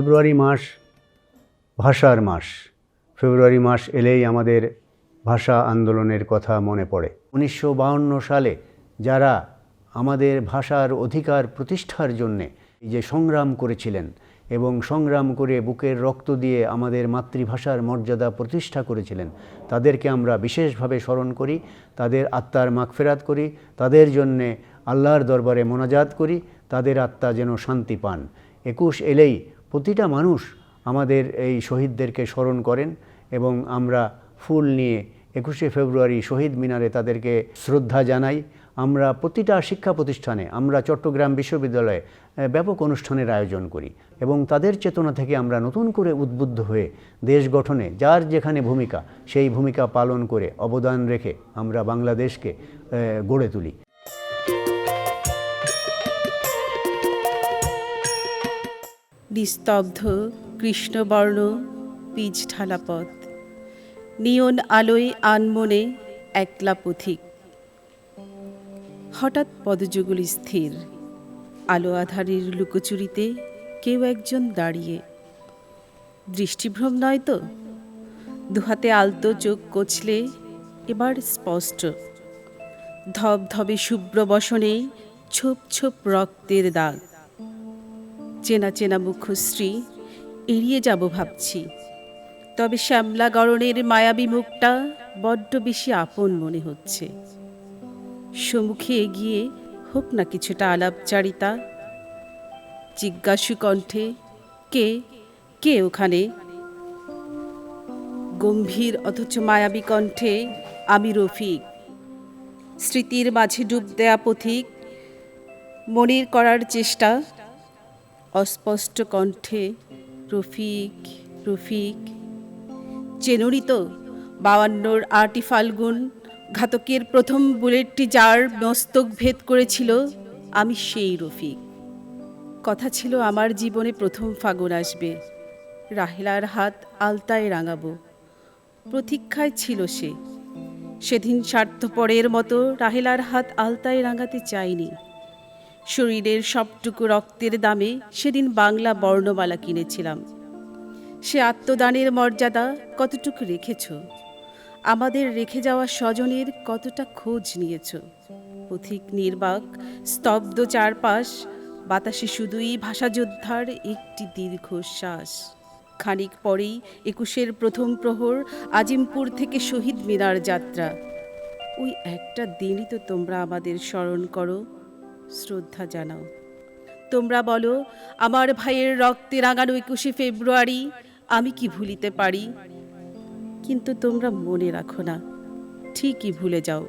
ফেব্রুয়ারি মাস ভাষার মাস। ফেব্রুয়ারি মাস এলেই আমাদের ভাষা আন্দোলনের কথা মনে পড়ে। উনিশশো সালে যারা আমাদের ভাষার অধিকার প্রতিষ্ঠার জন্যে যে সংগ্রাম করেছিলেন এবং সংগ্রাম করে বুকের রক্ত দিয়ে আমাদের মাতৃভাষার মর্যাদা প্রতিষ্ঠা করেছিলেন, তাদেরকে আমরা বিশেষভাবে স্মরণ করি, তাদের আত্মার মাগফেরাত করি, তাদের জন্যে আল্লাহর দরবারে মোনাজাত করি, তাদের আত্মা যেন শান্তি পান। একুশ এলেই প্রতিটা মানুষ আমাদের এই শহীদদেরকে স্মরণ করেন এবং আমরা ফুল নিয়ে একুশে ফেব্রুয়ারি শহীদ মিনারে তাদেরকে শ্রদ্ধা জানাই। আমরা প্রতিটা শিক্ষা প্রতিষ্ঠানে, আমরা চট্টগ্রাম বিশ্ববিদ্যালয়ে ব্যাপক অনুষ্ঠানের আয়োজন করি এবং তাদের চেতনা থেকে আমরা নতুন করে উদ্বুদ্ধ হয়ে দেশ গঠনে যার যেখানে ভূমিকা, সেই ভূমিকা পালন করে অবদান রেখে আমরা বাংলাদেশকে গড়ে তুলি। নিস্তব্ধ কৃষ্ণবর্ণ পিচ ঢালা পথ নিয়ন আলোয় আনমনে একলা পথিক। হঠাৎ পদযুগল স্থির। আলো আধারের লুকোচুরিতে কেউ একজন দাঁড়িয়ে। দৃষ্টিভ্রম নয় তো? দুহাতে আলতো চোখ কচলে এবার স্পষ্ট। ধবধবে শুভ্র বসনে ছোপ ছোপ রক্তের দাগ। চেনা চেনা মুখশ্রী, এড়িয়ে যাব ভাবছি। তবে শ্যামলা গরণের মায়াবী মুখটা বড্ড বেশি আপন মনে হচ্ছে। সম্মুখে এগিয়ে হোক না কিছুটা আলাপচারিতা, জিজ্ঞাসু কণ্ঠে, কে? কে ওখানে? গম্ভীর অথচ মায়াবী কণ্ঠে, আমি রফিক। স্মৃতির মাঝে ডুব দেয়া পথিক, মনের করার চেষ্টা অস্পষ্ট কণ্ঠে, রফিক রফিক, চেনরি তো বাওয়ান্নর আটি ফাল্গুন, ঘাতকের প্রথম বুলেটটি যার মস্তক ভেদ করেছিল, আমি সেই রফিক। কথা ছিল আমার জীবনে প্রথম ফাগুন আসবে, রাহেলার হাত আলতায় রাঙাবো। প্রতীক্ষায় ছিল সে। সেদিন স্বার্থপরের মতো রাহেলার হাত আলতায় রাঙাতে চাইনি। শরীরের সবটুকু রক্তের দামে সেদিন বাংলা বর্ণমালা কিনেছিলাম। সে আত্মদানের মর্যাদা কতটুকু রেখেছ? আমাদের রেখে যাওয়া স্বজনের কতটা খোঁজ নিয়েছ? পথিক নির্বাক, স্তব্ধ চারপাশ, বাতাসে শুধুই ভাষাযোদ্ধার একটি দীর্ঘশ্বাস। খানিক পরেই একুশের প্রথম প্রহর আজিমপুর থেকে শহীদ মিনার যাত্রা। ওই একটা দিনই তো তোমরা আমাদের স্মরণ করো। শ্রদ্ধা জানাও। তোমরা বলো, আমার ভাইয়ের রক্তে রাঙানো একুশে ফেব্রুয়ারি আমি কি ভুলিতে পারি? কিন্তু তোমরা মনে রাখো না, ঠিকই ভুলে যাও।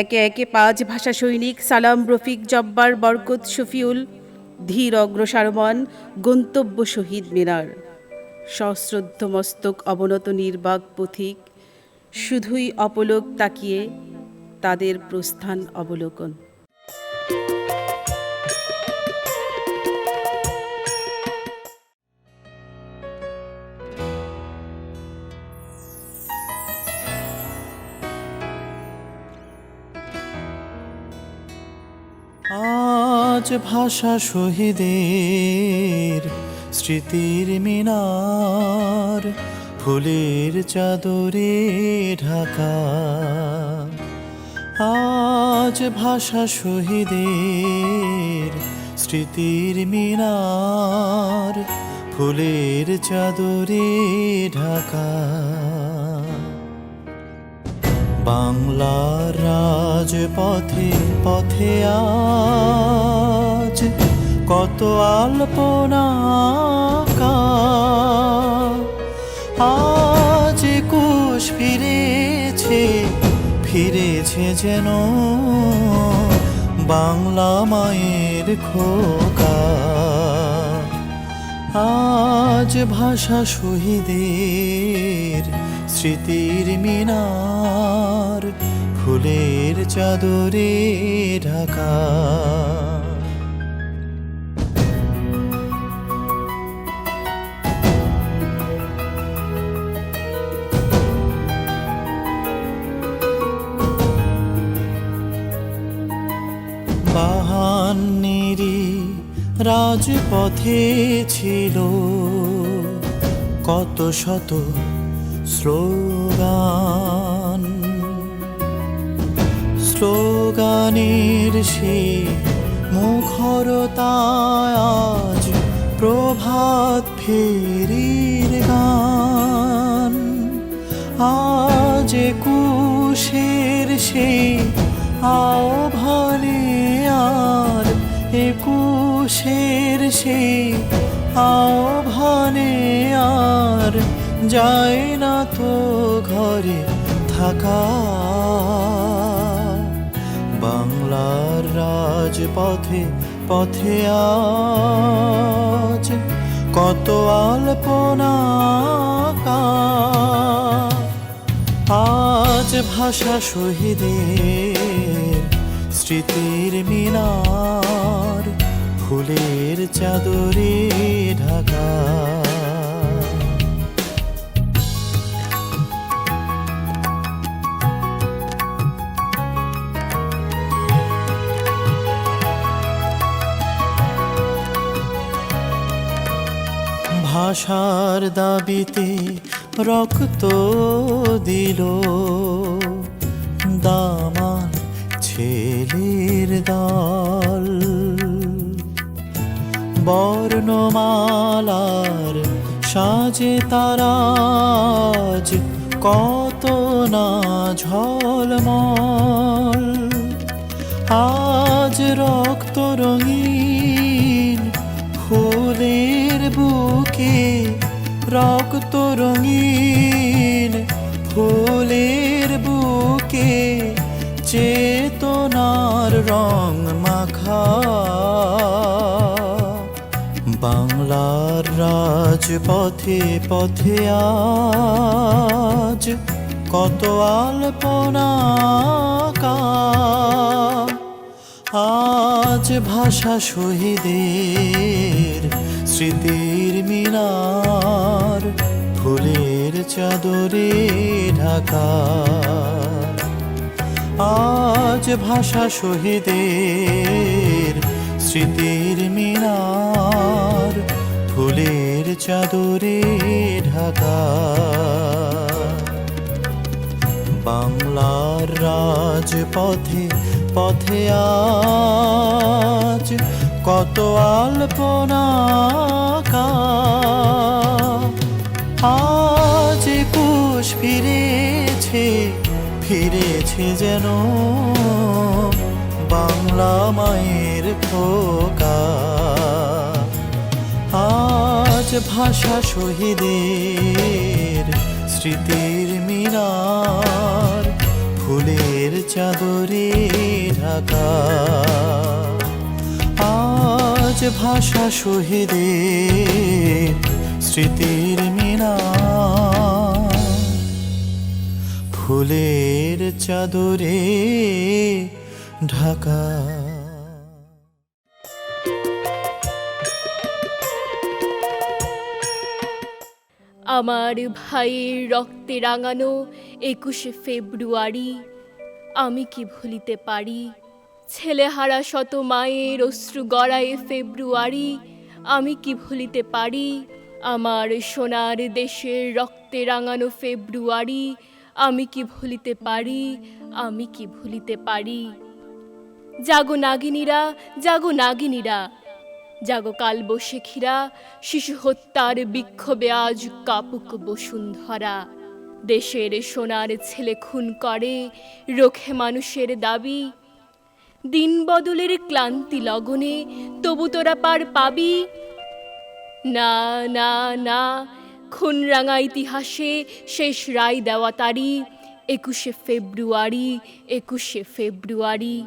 একে একে পাঁচ ভাষা সৈনিক সালাম রফিক জব্বার, বরকত শফিউল, ধীর অগ্রসারমান, গন্তব্য শহীদ মিনার, সশ্রদ্ধ মস্তক অবনত নির্বাক পথিক, শুধুই অপলোক তাকিয়ে তাদের প্রস্থান অবলোকন। ভাষা শহীদের স্মৃতির মিনার, ফুলের চাদরে ঢাকা। আজ ভাষা শহীদের স্মৃতির মিনার, ফুলের চাদরে ঢাকা। বাংলার রাজপথে, পথে আজ কত আলপনা। আজ কুশ ফিরেছে ফিরেছে যেন বাংলা মায়ের খোকা আজ ভাষা শহীদের স্মৃতির মিনার ফুলের চাদরে ঢাকা। বাহান্নেরি রাজপথে ছিল কত শত স্লোগান, স্লোগানের সে মুখরতায় আজ প্রভাত ফেরির গান। আজ একুশের সে আহ্বানে আর একুশের সে আহ্বানে আর যায় না তো ঘরে থাকা। বাংলার রাজপথে পথে আজ কত আলপনা আজ ভাষা শহীদের স্মৃতির মিনার, ফুলের চাদরে ঢাকা। ভাষার দাবিতে রক্ত দিল। দামাল ছেলের দল। বর্ণমালার সাজে তারাজ কত না ঝলমল। আজ রক্ত রঙিন ফুলের বুকে, চেতনার রং মাখা। বাংলার রাজপথে পথে আজ কত আলপনা আজ ভাষা শহীদের স্মৃতির মিনার, ফুলের চাদরে ঢাকা। আজ ভাষা শহীদের স্মৃতির মিনার, ফুলের চাদরে ঢাকা। বাংলার রাজপথে পথে আজ কত আলপনা আজ কুশ ফিরেছে ফিরেছে যেন বাংলা মায়ের খোকা। আজ ভাষা শহীদের স্মৃতির মিনার, ফুলের চাদরে ঢাকা। আজ ভাষা শহীদের স্মৃতির মিনার। ফুলের চাদরে ঢাকা। আমার ভাইয়ের রক্তে রাঙানো একুশে ফেব্রুয়ারি, আমি কি ভুলিতে পারি? ছেলেহারা শত মায়ের অশ্রু গড়ায় ফেব্রুয়ারি। আমি কি ভুলিতে পারি? আমার সোনার দেশের রক্তে রাঙানো ফেব্রুয়ারি। আমি কি ভুলিতে পারি? আমি কি ভুলিতে পারি? জাগো নাগিনীরা জাগো নাগিনীরা। জাগো কাল বসেখিরা, শিশু হত্যার বিক্ষোভে আজ কাপুক বসুন্ধরা। দেশের সোনার ছেলে খুন করে, রোখে মানুষের দাবি দিন বদলের ক্লান্তি লগনে তবু তোরা পার পাবি। না না না খুন রাঙা ইতিহাসে শেষ রায় দেওয়া তারি একুশে ফেব্রুয়ারি একুশে ফেব্রুয়ারি।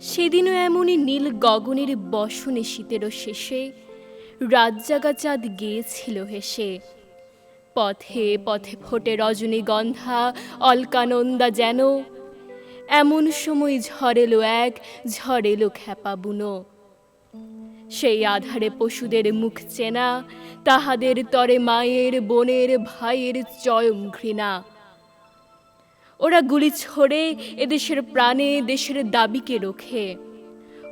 সেদিনও এমনই নীল গগনের বসনে শীতেরও শেষে রাতজাগা চাঁদ গিয়েছিল হেসে। পথে পথে ফোটে রজনীগন্ধা, অলকানন্দা যেন এমন সময় ঝরেলো এক, ঝরেলো খ্যাপা বুনো। সেই আধারে পশুদের মুখ চেনা, তাহাদের তরে মায়ের, বোনের, ভাইয়ের চয়ম ঘৃণা। ওরা গুলি ছড়ে এদেশের প্রাণে, দেশের দাবিকে রোখে।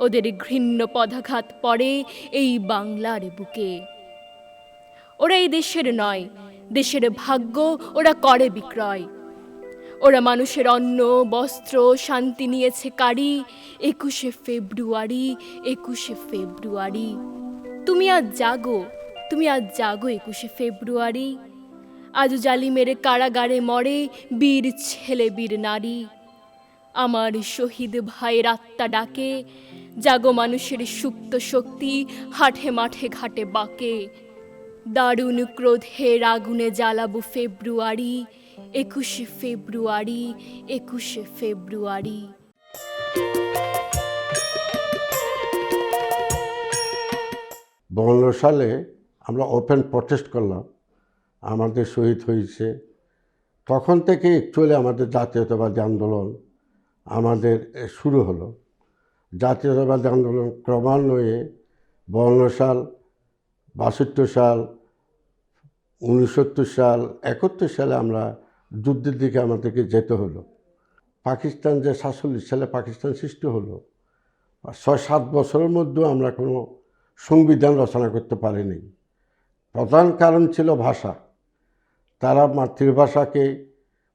ওদের ঘৃণ্য পদাঘাত পড়ে এই বাংলার বুকে। ওরা এই দেশের নয়, দেশের ভাগ্য ওরা করে বিক্রয়। ওরা মানুষের অন্ন, বস্ত্র, শান্তি নিয়েছে কারি। একুশে ফেব্রুয়ারি একুশে ফেব্রুয়ারি। তুমি আজ জাগো, তুমি আজ জাগো একুশে ফেব্রুয়ারি। আজ জালিমের কারাগারে মরে বীর ছেলে, বীর নারী। আমার শহীদ ভাইয়ের আত্মা ডাকে, জাগো মানুষের সুপ্ত শক্তি, হাটে মাঠে ঘাটে বাকে। দারুণ ক্রোধের আগুনে জ্বালাবো ফেব্রুয়ারি। একুশে ফেব্রুয়ারি একুশে ফেব্রুয়ারি। বাউন্ন সালে আমরা ওপেন প্রটেস্ট করলাম, আমাদের শহীদ হয়েছে। তখন থেকে অ্যাকচুয়ালি আমাদের জাতীয়তাবাদী আন্দোলন আমাদের শুরু হলো। জাতীয়তাবাদী আন্দোলন ক্রমান্বয়ে বাউন্ন সাল, বাষট্টি সাল উনসত্তর সাল, একাত্তর সালে আমরা যুদ্ধের দিকে আমাদেরকে যেতে হলো। পাকিস্তান যে সাতচল্লিশ সালে পাকিস্তান সৃষ্টি হলো ছয় সাত বছরের মধ্যেও আমরা কোনো সংবিধান রচনা করতে পারিনি। প্রধান কারণ ছিল ভাষা। তারা মাতৃভাষাকে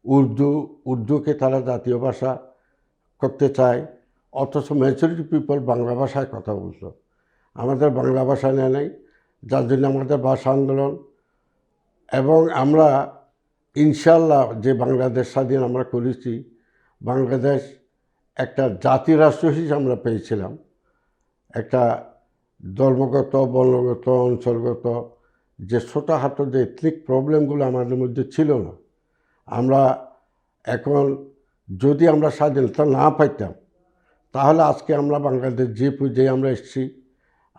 উর্দু, উর্দুকে তারা জাতীয় ভাষা করতে চায়, অথচ মেজরিটি পিপল বাংলা ভাষায় কথা বলতো। আমাদের বাংলা ভাষা নেয় নাই, যার জন্য আমাদের ভাষা আন্দোলন। এবং আমরা ইনশাল্লাহ যে বাংলাদেশ স্বাধীন আমরা করেছি, বাংলাদেশ একটা জাতি রাষ্ট্র হিসেবে আমরা পেয়েছিলাম। একটা ধর্মগত, বর্ণগত, অঞ্চলগত যে ছোটোখাটো যে এথনিক প্রবলেমগুলো আমাদের মধ্যে ছিল না, আমরা এখন যদি আমরা স্বাধীনতা না পাইতাম, তাহলে আজকে আমরা বাংলাদেশ যে পর্যায়ে আমরা এসেছি,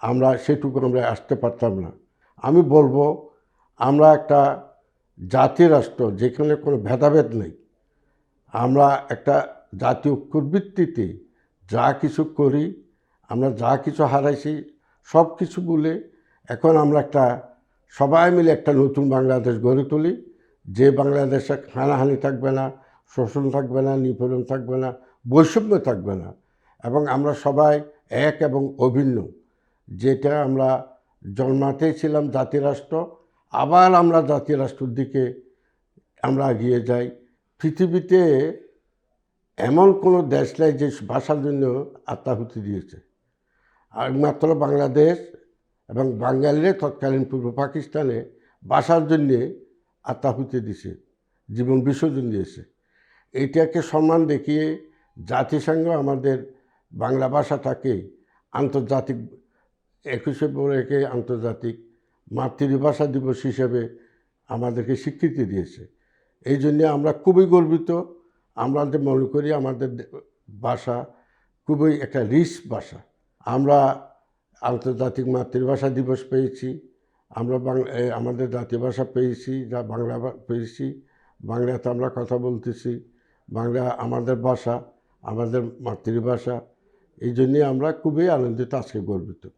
আমরা সেটুকু আমরা আসতে পারতাম না। আমি বলব, আমরা একটা জাতি রাষ্ট্র যেখানে কোনো ভেদাভেদ নেই। আমরা একটা জাতীয় ঐক্যর যা কিছু করি, আমরা যা কিছু হারাইছি, সব কিছু বলে এখন আমরা একটা, সবাই মিলে একটা নতুন বাংলাদেশ গড়ে তুলি। যে বাংলাদেশে হানাহানি থাকবে না, শোষণ থাকবে না, নিপীড়ন থাকবে না, বৈষম্য থাকবে না, এবং আমরা সবাই এক এবং অভিন্ন। যেটা আমরা জন্মাতেই ছিলাম জাতিরাষ্ট্র আবার আমরা জাতীয় রাষ্ট্রের দিকে আমরা এগিয়ে যাই। পৃথিবীতে এমন কোনো দেশ নেই যে ভাষার জন্য আত্মাহুতি দিয়েছে। একমাত্র বাংলাদেশ এবং বাঙালিরা তৎকালীন পূর্ব পাকিস্তানে ভাষার জন্যে আত্মাহুতি দিছে জীবন বিসর্জন দিয়েছে। এটাকে সম্মান দেখিয়ে জাতিসংঘ আমাদের বাংলা ভাষাটাকে আন্তর্জাতিক, একুশে রেখে আন্তর্জাতিক মাতৃভাষা দিবস হিসেবে আমাদেরকে স্বীকৃতি দিয়েছে। এই জন্যে আমরা খুবই গর্বিত। আমরা যে মনে করি আমাদের ভাষা খুবই একটা রিচ ভাষা। আমরা আন্তর্জাতিক মাতৃভাষা দিবস পেয়েছি। আমরা আমাদের জাতীয় ভাষা পেয়েছি, যা বাংলা পেয়েছি। বাংলাতে আমরা কথা বলতেছি। বাংলা আমাদের ভাষা, আমাদের মাতৃভাষা। এই জন্যে আমরা খুবই আনন্দিত, আজকে গর্বিত।